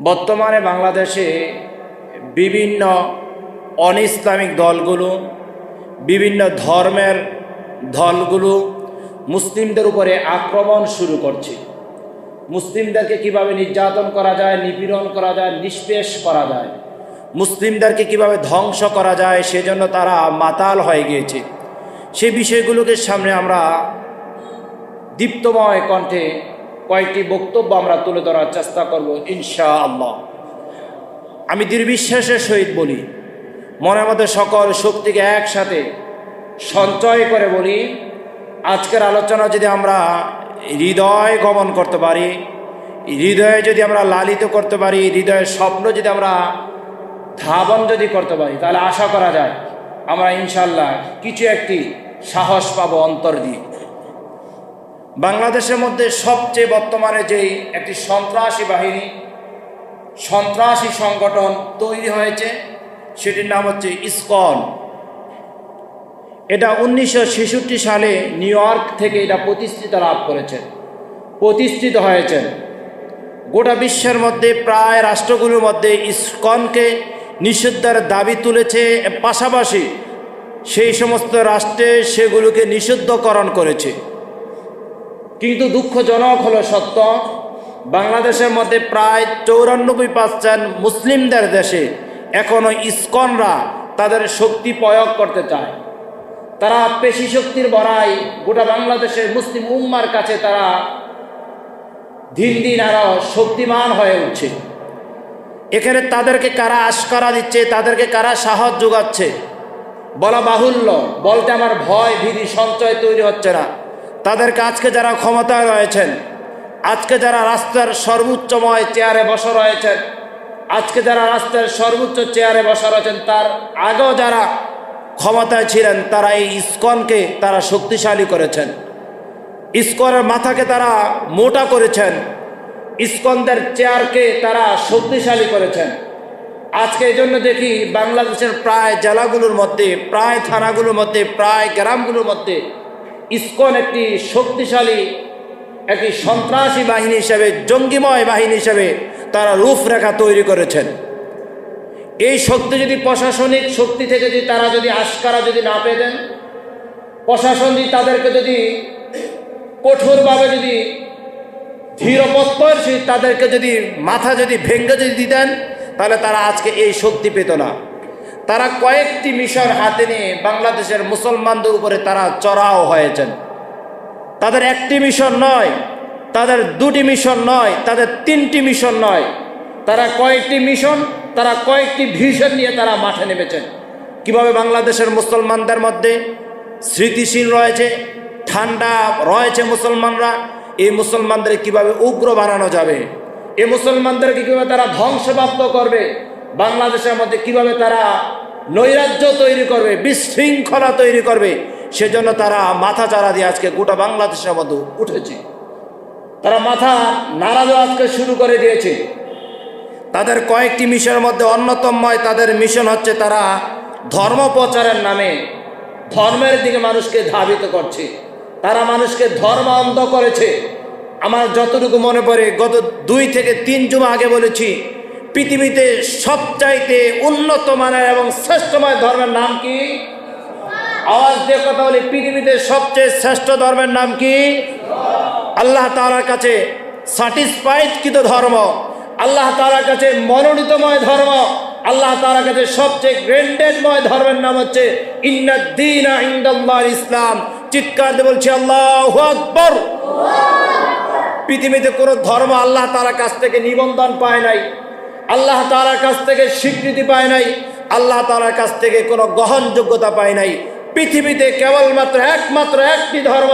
বর্তমানে বাংলাদেশে বিভিন্ন অন ইসলামিক দলগুলো, বিভিন্ন ধর্মের দলগুলো মুসলিমদের উপরে আক্রমণ শুরু করছে। মুসলিমদেরকে কীভাবে নির্যাতন করা যায়, নিপীড়ন করা যায়, নিষ্পেষ করা যায়, মুসলিমদেরকে কীভাবে ধ্বংস করা যায় সেজন্য তারা মাতাল হয়ে গিয়েছে। সেই বিষয়গুলোকে সামনে আমরা দীপ্তময় কণ্ঠে কয়েকটি বক্তব্য আমরা তুলে ধরার চেষ্টা করব? ইনশা আল্লাহ আমি দৃঢ়বিশ্বাসের সহিত বলি মনের মধ্যে সকল শক্তিকে একসাথে সঞ্চয় করে বলি, আজকের আলোচনা যদি আমরা হৃদয় গমন করতে পারি, হৃদয়ে যদি আমরা লালিত করতে পারি, হৃদয়ের স্বপ্ন যদি আমরা ধাবন যদি করতে পারি, তাহলে আশা করা যায় আমরা ইনশাল্লাহ কিছু একটি সাহস পাবো অন্তর দিয়ে। বাংলাদেশের মধ্যে সবচেয়ে বর্তমানে যেই একটি সন্ত্রাসী বাহিনী, সন্ত্রাসী সংগঠন তৈরি হয়েছে, সেটির নাম হচ্ছে ইসকন। এটা উনিশশো ছেষট্টি সালে নিউ ইয়র্ক থেকে এটা প্রতিষ্ঠিত লাভ করেছে, প্রতিষ্ঠিত হয়েছে। গোটা বিশ্বের মধ্যে প্রায় রাষ্ট্রগুলোর মধ্যে ইসকনকে নিষিদ্ধের দাবি তুলেছে, পাশাপাশি সেই সমস্ত রাষ্ট্রে সেগুলোকে নিষিদ্ধকরণ করেছে। কিন্তু দুঃখজনক হলো সত্য, বাংলাদেশের মধ্যে প্রায় চৌরানব্বই পার্সেন্ট মুসলিমদের দেশে এখনও ইস্কনরা তাদের শক্তি প্রয়োগ করতে চায়। তারা পেশি শক্তির বড়াই গোটা বাংলাদেশের মুসলিম উম্মার কাছে তারা দিন দিন আরও শক্তিমান হয়ে উঠছে। এখানে তাদেরকে কারা আশকারা দিচ্ছে, তাদেরকে কারা সাহস যোগাচ্ছে? বলা বাহুল্য, বলতে আমার ভয়, ভীতি, সঞ্চয় তৈরি হচ্ছে না। তাদেরকে আজকে যারা ক্ষমতায় রয়েছেন, আজকে যারা রাস্তার সর্বোচ্চময় চেয়ারে বসা রয়েছেন, আজকে যারা রাস্তার সর্বোচ্চ চেয়ারে বসা রয়েছেন, তার আগেও যারা ক্ষমতায় ছিলেন, তারা এই ইস্কনকে তারা শক্তিশালী করেছেন। ইস্কনের মাথাকে তারা মোটা করেছেন। ইস্কনদের চেয়ারকে তারা শক্তিশালী করেছেন। আজকে এই জন্য দেখি বাংলাদেশের প্রায় জেলাগুলোর মধ্যে, প্রায় থানাগুলোর মধ্যে, প্রায় গ্রামগুলোর মধ্যে ইস্কন একটি শক্তিশালী, একটি সন্ত্রাসী বাহিনী হিসেবে, জঙ্গিময় বাহিনী হিসেবে তারা রূপরেখা তৈরি করেছেন। এই শক্তি যদি প্রশাসনিক শক্তি থেকে যদি তারা যদি আস্কারা যদি না পেতেন প্রশাসন যদি তাদেরকে যদি কঠোরভাবে যদি ধীরপত্তর তাদেরকে যদি মাথা যদি ভেঙ্গে যদি দিতেন তাহলে তারা আজকে এই শক্তি পেত না। তারা কয়েকটি মিশন হাতে নিয়ে বাংলাদেশের মুসলমানদের উপরে তারা চড়াও হয়েছেন। তাদের একটি মিশন নয়, তাদের দুটি মিশন নয়, তাদের তিনটি মিশন নয়। তারা কয়েকটি মিশন, তারা কয়েকটি ভিশন নিয়ে তারা মাঠে নেমেছেন। কীভাবে বাংলাদেশের মুসলমানদের মধ্যে স্মৃতিশীল রয়েছে, ঠান্ডা রয়েছে মুসলমানরা এই মুসলমানদের কীভাবে উগ্র বানানো যাবে? এই মুসলমানদেরকে কীভাবে তারা ধ্বংসপ্রাপ্ত করবে? বাংলাদেশের মধ্যে কীভাবে তারা নৈরাজ্য তৈরি করবে, বিশৃঙ্খলা তৈরি করবে, সেজন্য তারা মাথা চারা দিয়ে আজকে গোটা বাংলাদেশের মধ্যে উঠেছে। তারা মাথা নাড়ানো আজকে শুরু করে দিয়েছে। তাদের কয়েকটি মিশনের মধ্যে অন্যতময় তাদের মিশন হচ্ছে তারা ধর্ম প্রচারের নামে ধর্মের দিকে মানুষকে ধাবিত করছে। তারা মানুষকে ধর্ম অন্ধ করেছে। আমার যতটুকু মনে পড়ে, গত দুই থেকে তিন জুমা আগে বলেছি পৃথিবীতে সবচাইতে উন্নত মানের এবং শ্রেষ্ঠময় ধর্মের নাম কি? আওয়াজ দিয়ে কথা বলি, পৃথিবীতে সবচেয়ে শ্রেষ্ঠ ধর্মের নাম কি? আল্লাহ তালার কাছে কৃত ধর্ম। আল্লাহ তালার কাছে মনোনীতময় ধর্ম। আল্লাহ তালার কাছে সবচেয়ে গ্রেন্ডেডময় ধর্মের নাম হচ্ছে ইন্নাদ্দিন ইসলাম। চিৎকার বলছি, আল্লাহ আকবর। পৃথিবীতে কোনো ধর্ম আল্লাহ তালার কাছ থেকে নিবন্ধন পায় নাই। আল্লাহ তালার কাছ থেকে স্বীকৃতি পায় নাই, আল্লাহ তালার কাছ থেকে কোনো গ্রহণযোগ্যতা পায় নাই। পৃথিবীতে কেবলমাত্র একমাত্র একটি ধর্ম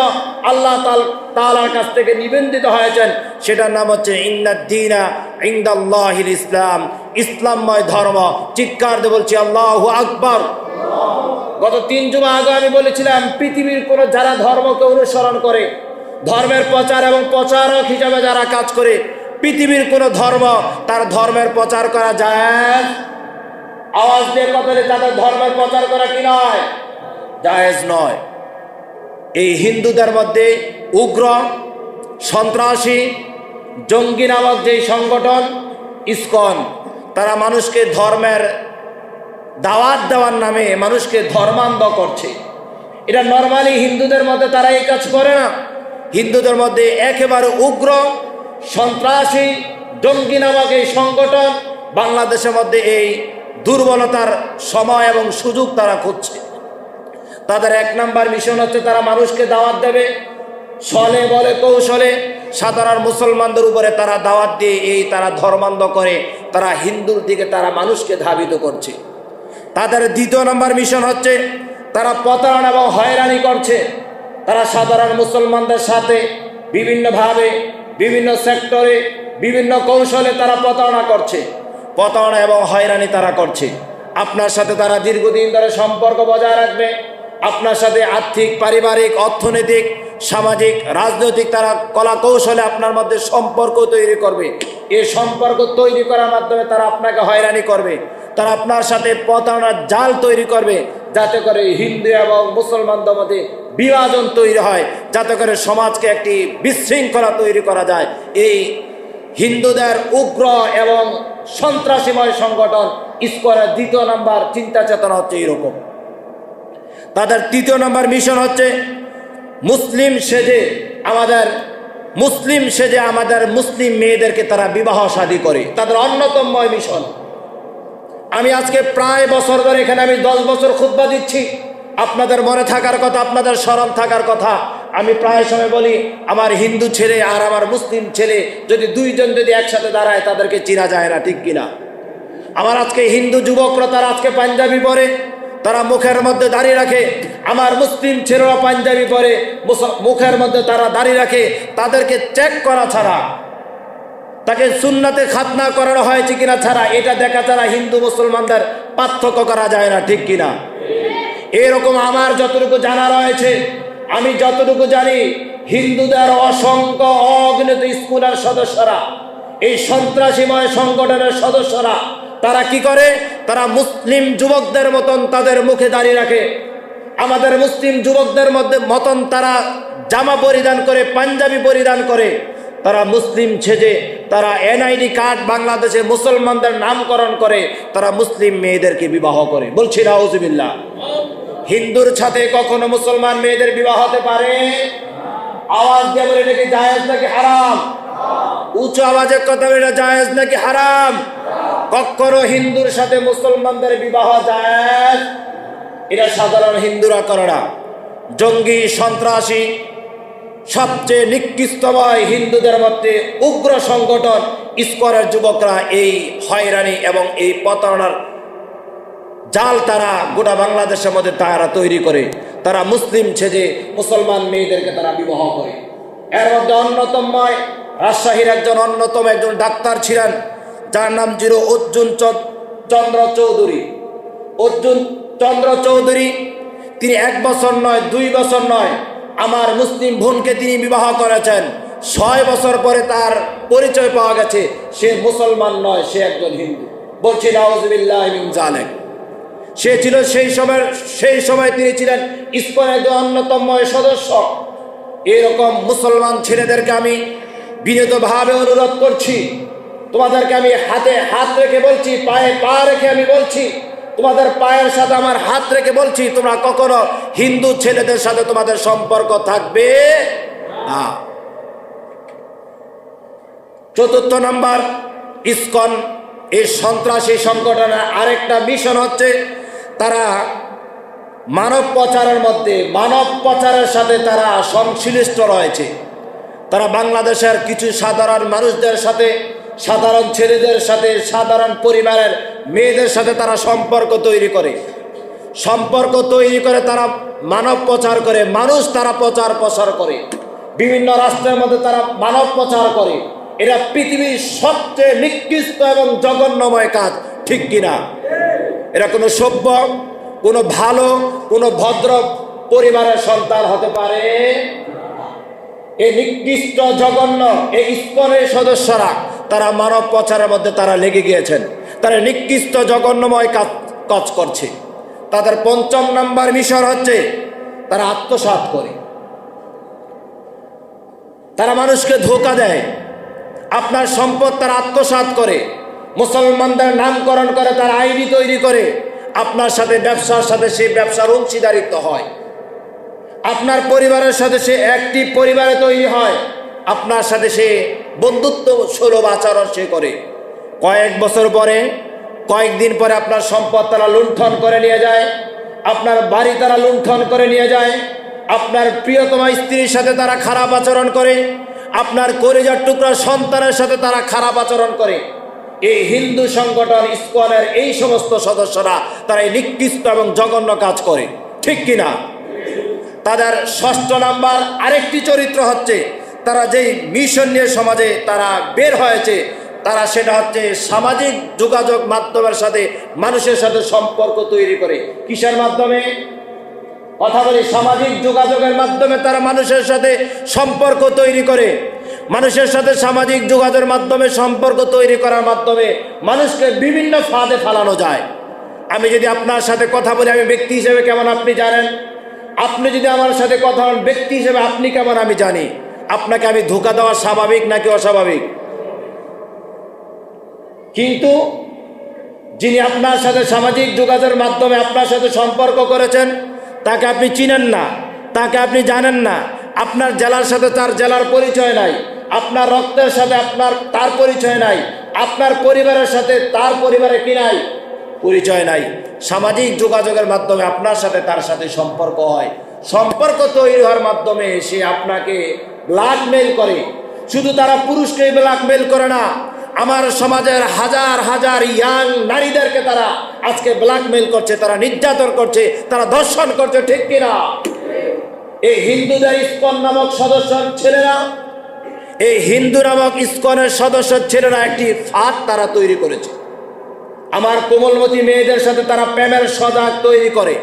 আল্লাহ তাল তালার কাছ থেকে নিবন্ধিত হয়েছেন, সেটার নাম হচ্ছে ইন্দাদ্দিনা ইন্দাল্লাহিল ইসলাম। ইসলামময় ধর্ম। চিৎকার দিয়ে বলছি, আল্লাহ আকবর। গত তিন জুমা আগে আমি বলেছিলাম, পৃথিবীর কোনো যারা ধর্মকে অনুসরণ করে, ধর্মের প্রচার এবং প্রচারক হিসাবে যারা কাজ করে পৃথিবীর কোনো ধর্ম, তার ধর্মের প্রচার করা যায়? আওয়াজ দিয়ে কথা তাদের ধর্মের প্রচার করা কি নয়? জায়েজ নয়। এই হিন্দুদের মধ্যে উগ্র, সন্ত্রাসী, জঙ্গি নামক যেই সংগঠন, ইসকন, তারা মানুষকে ধর্মের দাওয়াত দেওয়ার নামে মানুষকে ধর্মান্ধ করছে। এটা নর্মালি হিন্দুদের মধ্যে তারা এই কাজ করে না। হিন্দুদের মধ্যে একেবারে উগ্র সন্ত্রাসী জঙ্গি নামক এই সংগঠন বাংলাদেশের মধ্যে এই দুর্বলতার সময় এবং সুযোগ তারা খুঁজছে। তাদের এক নাম্বার মিশন হচ্ছে তারা মানুষকে দাওয়াত দেবে। সলে বলে কৌশলে সাধারণ মুসলমানদের উপরে তারা দাওয়াত দিয়ে এই তারা ধর্মান্ধ করে তারা হিন্দুর দিকে তারা মানুষকে ধাবিত করছে। তাদের দ্বিতীয় নম্বর মিশন হচ্ছে তারা প্রতারণা এবং হয়রানি করছে। তারা সাধারণ মুসলমানদের সাথে বিভিন্নভাবে বিভিন্ন সেক্টরে বিভিন্ন কৌশলে তারা প্রতারণা করছে। প্রতারণা এবং হয়রানি তারা করছে। আপনার সাথে তারা দীর্ঘদিন ধরে সম্পর্ক বজায় রাখবে। আপনার সাথে আর্থিক, পারিবারিক, অর্থনৈতিক, সামাজিক, রাজনৈতিক তারা কলা কৌশলে আপনার মধ্যে সম্পর্ক তৈরি করবে। এই সম্পর্ক তৈরি করার মাধ্যমে তারা আপনাকে হয়রানি করবে। তারা আপনার সাথে প্রতারণার জাল তৈরি করবে। যাতে করে হিন্দু এবং মুসলমানদের মধ্যে বিভাজন তৈরি হয়, যাতে করে সমাজকে একটি বিশৃঙ্খলা তৈরি করা যায়। এই হিন্দুদের উগ্র এবং সন্ত্রাসীময় সংগঠন ইস্কনের দ্বিতীয় নাম্বার চিন্তা চেতনা হচ্ছে এরকম তাদের তৃতীয় নম্বর মিশন হচ্ছে মুসলিম সেজে আমাদের, মুসলিম সেজে আমাদের মুসলিম মেয়েদেরকে তারা বিবাহ শাদী করে। তাদের অন্যতম মিশন। আমি আজকে প্রায় বছর ধরে এখানে আমি দশ বছর খুদ্া দিচ্ছি। আপনাদের মনে থাকার কথা, আপনাদের স্মরণ থাকার কথা। আমি প্রায় সময় বলি, আমার হিন্দু ছেলে আর আমার মুসলিম ছেলে যদি দুইজন যদি একসাথে দাঁড়ায়, তাদেরকে চিনা যায় না, ঠিক কিনা? আমার আজকে হিন্দু যুবকরা, তারা আজকে পাঞ্জাবি পরে, তারা মুখের মধ্যে দাঁড়িয়ে রাখে। আমার মুসলিম ছেলেরা পাঞ্জাবি পরে মুখের মধ্যে তারা দাঁড়িয়ে রাখে। তাদেরকে চেক করা ছাড়া তাকে সুন্নাতে খাতনা করানো হয়েছে কিনা ছাড়া, এটা দেখা ছাড়া হিন্দু মুসলমানদের পার্থক্য করা যায় না, ঠিক কিনা? এরকম আমার যতটুকু জানা রয়েছে, আমি যতটুকু জানি, হিন্দুদের অসংখ্য অগণিত স্কুলের সদস্যরা, এই সন্ত্রাসীময় সংগঠনের সদস্যরা, তারা কি করে? তারা মুসলিম যুবকদের মতন তাদের মুখে দাঁড়িয়ে রাখে। আমাদের মুসলিম যুবকদের মধ্যে মতন তারা জামা পরিধান করে, পাঞ্জাবি পরিধান করে তারা মুসলিম ছেজে, তারা এনআইডি কার্ড বাংলাদেশে মুসলমানদের নামকরণ করে, তারা মুসলিম মেয়েদেরকে বিবাহ করে। বলছি রাউজবিল্লা হিন্দুর সাথে কখনো মুসলমান মেয়েদের বিবাহ হতে পারে? আওয়াজ দিয়ে বলে নাকি জায়েজ নাকি হারাম? উঁচু আওয়াজের কথা বলে জায়েজ নাকি হারাম? কখনো হিন্দুর সাথে মুসলমানদের বিবাহ জায়েজ? এটা সাধারণ হিন্দুরা করে না। জঙ্গি, সন্ত্রাসী সবচেয়ে নিকৃষ্টময় হিন্দুদের মধ্যে উগ্র সংগঠন ইস্করের যুবকরা এই হয়রানি এবং এই প্রতারণার জাল তারা গোটা বাংলাদেশের মধ্যে তারা তৈরি করে। তারা মুসলিম ছেজে মুসলমান মেয়েদেরকে তারা বিবাহ করে। এর মধ্যে অন্যতম রাজশাহীর একজন অন্যতম একজন ডাক্তার ছিলেন, যার নাম ছিল অর্জুন চন্দ্র চৌধুরী। অর্জুন চন্দ্র চৌধুরী, তিনি এক বছর নয়, দুই বছর নয় আমার মুসলিম বোনকে তিনি বিবাহ করেছেন। ছয় বছর পরে তার পরিচয় পাওয়া গেছে। সে মুসলমান নয়, সে একজন হিন্দু। বলছি জালেক সে ছিল সেই সময় সেই সময় তিনি ছিলেন ইস্কনের একজন অন্যতম সদস্য। এরকম মুসলমান ছেলেদেরকে আমি বিনীতভাবে অনুরোধ করছি। তোমাদেরকে আমি হাতে, হাত রেখে বলছি, পায়ে পা রেখে আমি বলছি তোমাদের পায়ের সাথে আমার হাত রেখে বলছি, তোমরা কখনো হিন্দু ছেলেদের সাথে তোমাদের সম্পর্ক থাকবে না। চতুর্থ নাম্বার, ইসকন, এই সন্ত্রাসী সংগঠনের আরেকটা মিশন হচ্ছে, তারা মানব পাচারের মধ্যে, মানব পাচারের সাথে তারা সংশ্লিষ্ট রয়েছে। তারা বাংলাদেশের কিছু সাধারণ মানুষদের সাথে সাধারণ ছেলেদের সাথে, সাধারণ পরিবারের মেয়েদের সাথে তারা সম্পর্ক তৈরি করে। সম্পর্ক তৈরি করে, তারা মানব প্রচার করে, মানুষ তারা প্রচার প্রসার করে। বিভিন্ন রাষ্ট্রের মধ্যে তারা মানব প্রচার করে। এরা পৃথিবীর সবচেয়ে নিকৃষ্ট এবং জঘন্যময় কাজ, ঠিক কিনা এরা কোনো সভ্য, কোনো ভালো, কোনো ভদ্র পরিবারের সন্তান হতে পারে। এই নিকৃষ্ট জঘন্য, এই ইস্কনের সদস্যরা তারা মানব প্রচারের মধ্যে তারা লেগে গিয়েছেন। তারা নিকৃষ্ট জঘন্যময় কাজ কাজ করছে। তাদের পঞ্চম নাম্বার মিশর হচ্ছে তারা আত্মসাৎ করে। তারা মানুষকে ধোকা দেয়। আপনার সম্পদ তারা আত্মসাৎ করে। মুসলমানদের নামকরণ করে, তার আইডি তৈরি করে। আপনার সাথে ব্যবসার সাথে সে ব্যবসার অংশীদারিত্ব হয়। আপনার পরিবারের সাথে সে একটি পরিবারে তৈরি হয়। আপনার সাথে সে বন্ধুত্ব সুলভ আচরণ সে করে। কয়েক বছর পরে কয়েকদিন পরে আপনার সম্পদ তারা লুণ্ঠন করে নিয়ে যায়, আপনার বাড়ি তারা লুণ্ঠন করে নিয়ে যায়, আপনার প্রিয়তমা স্ত্রীর সাথে তারা খারাপ আচরণ করে, আপনার করিজার টুকরা সন্তানের সাথে তারা খারাপ আচরণ করে। এই হিন্দু সংগঠন, ইস্কনের এই সমস্ত সদস্যরা তারা এই নিকৃষ্ট এবং জঘন্য কাজ করে। ঠিক কিনা? তাদের ষষ্ঠ নাম্বার আরেকটি চরিত্র হচ্ছে তারা যেই মিশন নিয়ে সমাজে তারা বের হয়েছে, তারা সেটা হচ্ছে সামাজিক যোগাযোগ মাধ্যমের সাথে মানুষের সাথে সম্পর্ক তৈরি করে। কিসের মাধ্যমে? কথা বলি, সামাজিক যোগাযোগের মাধ্যমে তারা মানুষের সাথে সম্পর্ক তৈরি করে। মানুষের সাথে সামাজিক যোগাযোগের মাধ্যমে সম্পর্ক তৈরি করার মাধ্যমে মানুষকে বিভিন্ন ফাঁদে ফালানো যায়। আমি যদি আপনার সাথে কথা বলি, আমি ব্যক্তি হিসেবে কেমন আপনি জানেন? আপনি যদি আমার সাথে কথা বলেন, ব্যক্তি হিসেবে আপনি কেমন আমি জানি? আপনাকে আমি ধোকা দেওয়া স্বাভাবিক নাকি অস্বাভাবিক? কিন্তু যিনি আপনার সাথে সামাজিক যোগাযোগের মাধ্যমে আপনার সাথে সম্পর্ক করেছেন, তাকে আপনি চিনেন না, তাকে আপনি জানেন না। আপনার জেলার সাথে তার জেলার পরিচয় নাই, আপনার রক্তের সাথে আপনার তার পরিচয় নাই, আপনার পরিবারের সাথে তার পরিবারে কি নাই? পরিচয় নাই। সামাজিক যোগাযোগের মাধ্যমে আপনার সাথে তার সাথে সম্পর্ক হয়। সম্পর্ক তৈরি হওয়ার মাধ্যমে সে আপনাকে ব্ল্যাকমেল করে। শুধু তারা পুরুষকে ব্ল্যাকমেল করে না, আমার সমাজের হাজার হাজার ইয়াং নারীদেরকে তারা আজকে ব্ল্যাকমেল করছে, তারা নির্যাতন করছে, তারা দর্শন করছে, ঠিক কিনা? এই হিন্দুদের ইস্কন নামক সদস্য ছেলেরা, এই হিন্দু নামক ইস্কনের সদস্য ছেলেরা একটি ফাঁদ তারা তৈরি করেছে। আমার কোমলমতি মেয়েদের সাথে তারা প্রেমের সজাগ তৈরি করে।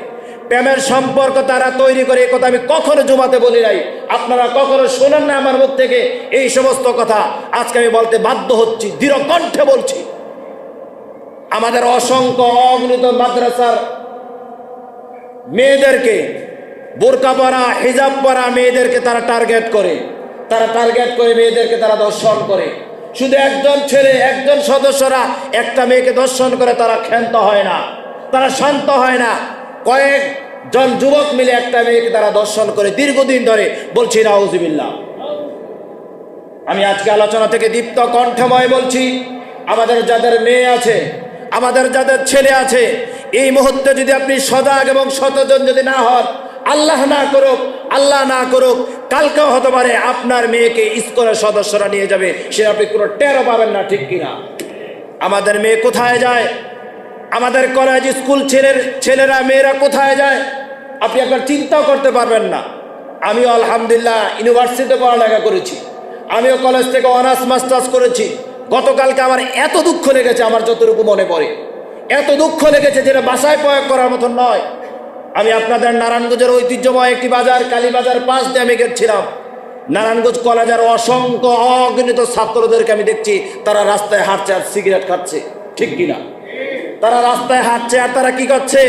প্রেমের সম্পর্ক তারা তৈরি করে কথা আমি কখনো জমাতে বলি নাই। আপনারা কখনো শোনেন না আমার মুখ থেকে এই সমস্ত কথা। আজকে আমি বলতে বাধ্য হচ্ছি, দৃঢ় কণ্ঠে বলছি। আমাদের অসংখ্য অগণিত মাদ্রাসার মেয়েদেরকে, বোরকা পরা, হিজাব পরা মেয়েদেরকে তারা টার্গেট করে। তারা টার্গেট করে মেয়েদেরকে তারা দর্শন করে। শুধু একজন ছেলে, একজন সদস্যরা একটা মেয়েকে দর্শন করে তারা ক্ষান্ত হয় না। তারা শান্ত হয় না। কয়েকজন যুবক মিলে একটা মেয়েকে তারা দর্শন করে দীর্ঘদিন ধরে বলছি রাউজিবিল্লা আমি আজকে আলোচনা থেকে দীপ্ত কণ্ঠময় বলছি, আমাদের যাদের মেয়ে আছে, আমাদের যাদের ছেলে আছে, এই মুহূর্তে যদি আপনি সজাগ এবং সচেতন যদি না হন, আল্লাহ না করুক, আল্লাহ না করুক, কালকেও হতে পারে আপনার মেয়েকে স্কুলের সদস্যরা নিয়ে যাবে, সে আপনি কোনো টেরও পাবেন না, ঠিক কিনা? আমাদের মেয়ে কোথায় যায়? আমাদের কলেজ স্কুল ছেলের ছেলেরা, মেয়েরা কোথায় যায়? আপনি একবার চিন্তাও করতে পারবেন না। আমিও আলহামদুলিল্লাহ ইউনিভার্সিটিতে পড়ালেখা করেছি। আমিও কলেজ থেকে অনার্স মাস্টার্স করেছি। গতকালকে আমার এত দুঃখ লেগেছে, আমার যতটুকু মনে পড়ে। এত দুঃখ লেগেছে যেটা বাসায় প্রয়োগ করার মতন নয়। আমি আপনাদের নারায়ণগঞ্জের ঐতিহ্যময় একটি বাজার, কালীবাজার পাশ দিয়ে আমি গেছিলাম। নারায়ণগঞ্জ কলেজের অসংখ্য অগণিত ছাত্রদেরকে আমি দেখছি, তারা রাস্তায় হাঁটছে আর সিগারেট খাচ্ছে। ঠিক কিনা? তারা রাস্তায় হাঁটছে আর তারা কি করছে?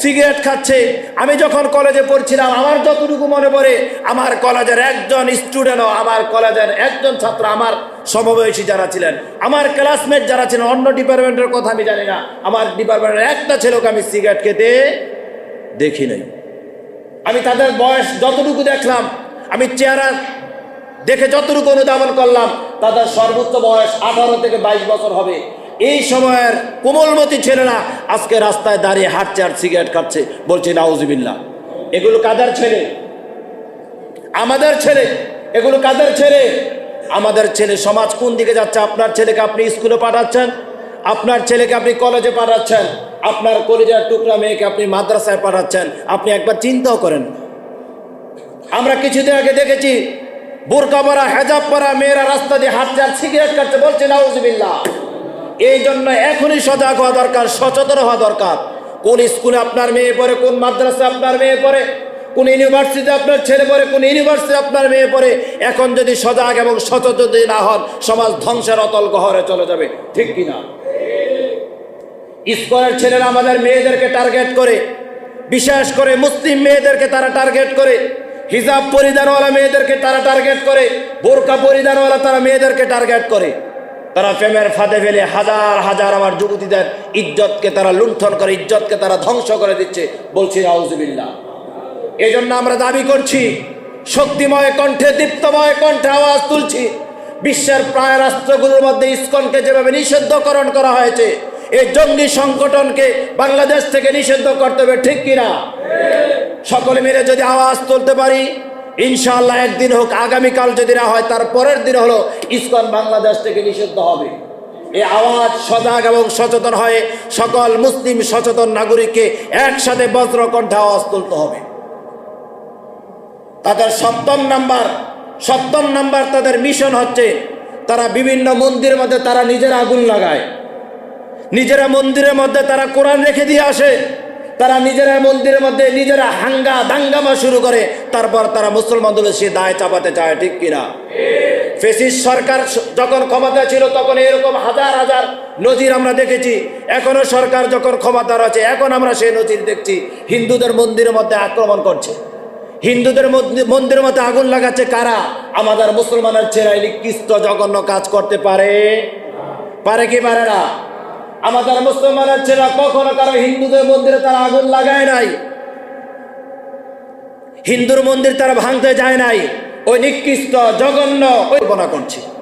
সিগারেট খাচ্ছে। আমি যখন কলেজে পড়ছিলাম, আমার যতটুকু মনে পড়ে, আমার কলেজের একজন স্টুডেন্টও আমার কলেজের একজন ছাত্র আমার সমবয়সী যারা ছিলেন, আমার ক্লাসমেট যারা ছিলেন, অন্য ডিপার্টমেন্টের কথা আমি জানি না, আমার ডিপার্টমেন্টের একটা ছেলেকে আমি সিগারেট খেতে দেখি নাই। আমি তাদের বয়স যতটুকু দেখলাম, আমি চেহারা দেখে যতটুকু অনুধাবন করলাম, তাদের সর্বোচ্চ বয়স আঠারো থেকে বাইশ বছর হবে। এই সময়ের কোমলমতি ছেলেরা আজকে রাস্তায় দাঁড়িয়ে হাঁটছে আর সিগারেট খাচ্ছে। বলছে নাউজিবিল্লা এগুলো কাদের ছেলে? আমাদের ছেলে। এগুলো কাদের ছেলে? আমাদের ছেলে সমাজ কোন দিকে যাচ্ছে? আপনার ছেলেকে আপনি স্কুলে পাঠাচ্ছেন? আপনার ছেলেকে আপনি কলেজে পাঠাচ্ছেন? আপনার কলেজের টুকরা মেয়েকে আপনি মাদ্রাসায় পাঠাচ্ছেন? আপনি একবার চিন্তাও করেন। আমরা কিছুদিন আগে দেখেছি, বোরকা পরা, হেজাব পরা মেয়েরা রাস্তা দিয়ে হাঁটছে আর সিগারেট কাটছে বলছে, নাউজুবিল্লাহ। এই জন্য এখনই সজাগ হওয়া দরকার, সচেতন হওয়া দরকার। কোন স্কুলে আপনার মেয়ে পড়ে, কোন মাদ্রাসায় আপনার মেয়ে পড়ে, কোন ইউনিভার্সিটিতে আপনার ছেলে পড়ে, কোন ইউনিভার্সিটি আপনার মেয়ে পড়ে, এখন যদি সজাগ এবং সচেতন না হন, সমাজ ধ্বংসের অতল গহরে চলে যাবে। ঠিক কিনা? স্কুলের ছেলেরা আমাদের মেয়েদেরকে টার্গেট করে। বিশেষ করে মুসলিম মেয়েদেরকে তারা টার্গেট করে। হিজাব পরিধানওয়ালা মেয়েদেরকে তারা টার্গেট করে। বোরকা পরিধানওয়ালা তারা মেয়েদেরকে টার্গেট করে। তারা প্রেমের ফাঁদে ফেলে হাজার হাজার আমার যুবতীদের ইজ্জতকে তারা লুণ্ঠন করে, ইজ্জতকে তারা ধ্বংস করে দিচ্ছে, বলছি আউজবিল্লা এই জন্য আমরা দাবি করছি, শক্তিময় কণ্ঠে, দীপ্তময় কণ্ঠে আওয়াজ তুলছি, বিশ্বের প্রায় রাষ্ট্রগুলোর মধ্যে ইস্কনকে যেভাবে নিষিদ্ধকরণ করা হয়েছে এই জঙ্গি সংগঠনকে বাংলাদেশ থেকে নিষিদ্ধ করতে হবে, ঠিক কিনা? সকলে মিলে যদি আওয়াজ তুলতে পারি ইনশাআল্লাহ একদিন হোক, আগামীকাল যদি না হয়, তার পরের দিন হলো ইস্কন বাংলাদেশ থেকে নিষিদ্ধ হবে। এই আওয়াজ সজাগ এবং সচেতন হয়ে সকল মুসলিম সচেতন নাগরিককে একসাথে বজ্রকণ্ঠে আওয়াজ তুলতে হবে। তাদের সপ্তম নাম্বার সপ্তম নাম্বার তাদের মিশন হচ্ছে, তারা বিভিন্ন মন্দিরের মধ্যে তারা নিজেরা আগুন লাগায়। নিজেরা মন্দিরের মধ্যে তারা কোরআন রেখে দিয়ে আসে। তারা নিজেরা মন্দিরের মধ্যে নিজেরা হাঙ্গা দাঙ্গামা শুরু করে, তারপর তারা মুসলমানদের সে দায় চাপাতে চায়, ঠিক কিনা? ফেসিস সরকার যখন ক্ষমতা ছিল, তখন এরকম হাজার হাজার নজির আমরা দেখেছি। এখনও সরকার যখন ক্ষমতার আছে, এখন আমরা সেই নজির দেখছি। হিন্দুদের মন্দিরের মধ্যে আক্রমণ করছে। হিন্দুদের মন্দিরের মধ্যে আগুন লাগাচ্ছে কারা? আমাদের মুসলমানের ছেড়াই নিকৃষ্ট জঘন্য কাজ করতে পারে? পারে কি পারে না? আমাদের মুসলমানের ছেলে কখনো কারও হিন্দুদের মন্দিরে তারা আগুন লাগায় নাই। হিন্দুর মন্দির তারা ভাঙতে যায় নাই। ওই নিকৃষ্ট, জঘন্য কল্পনা করছে।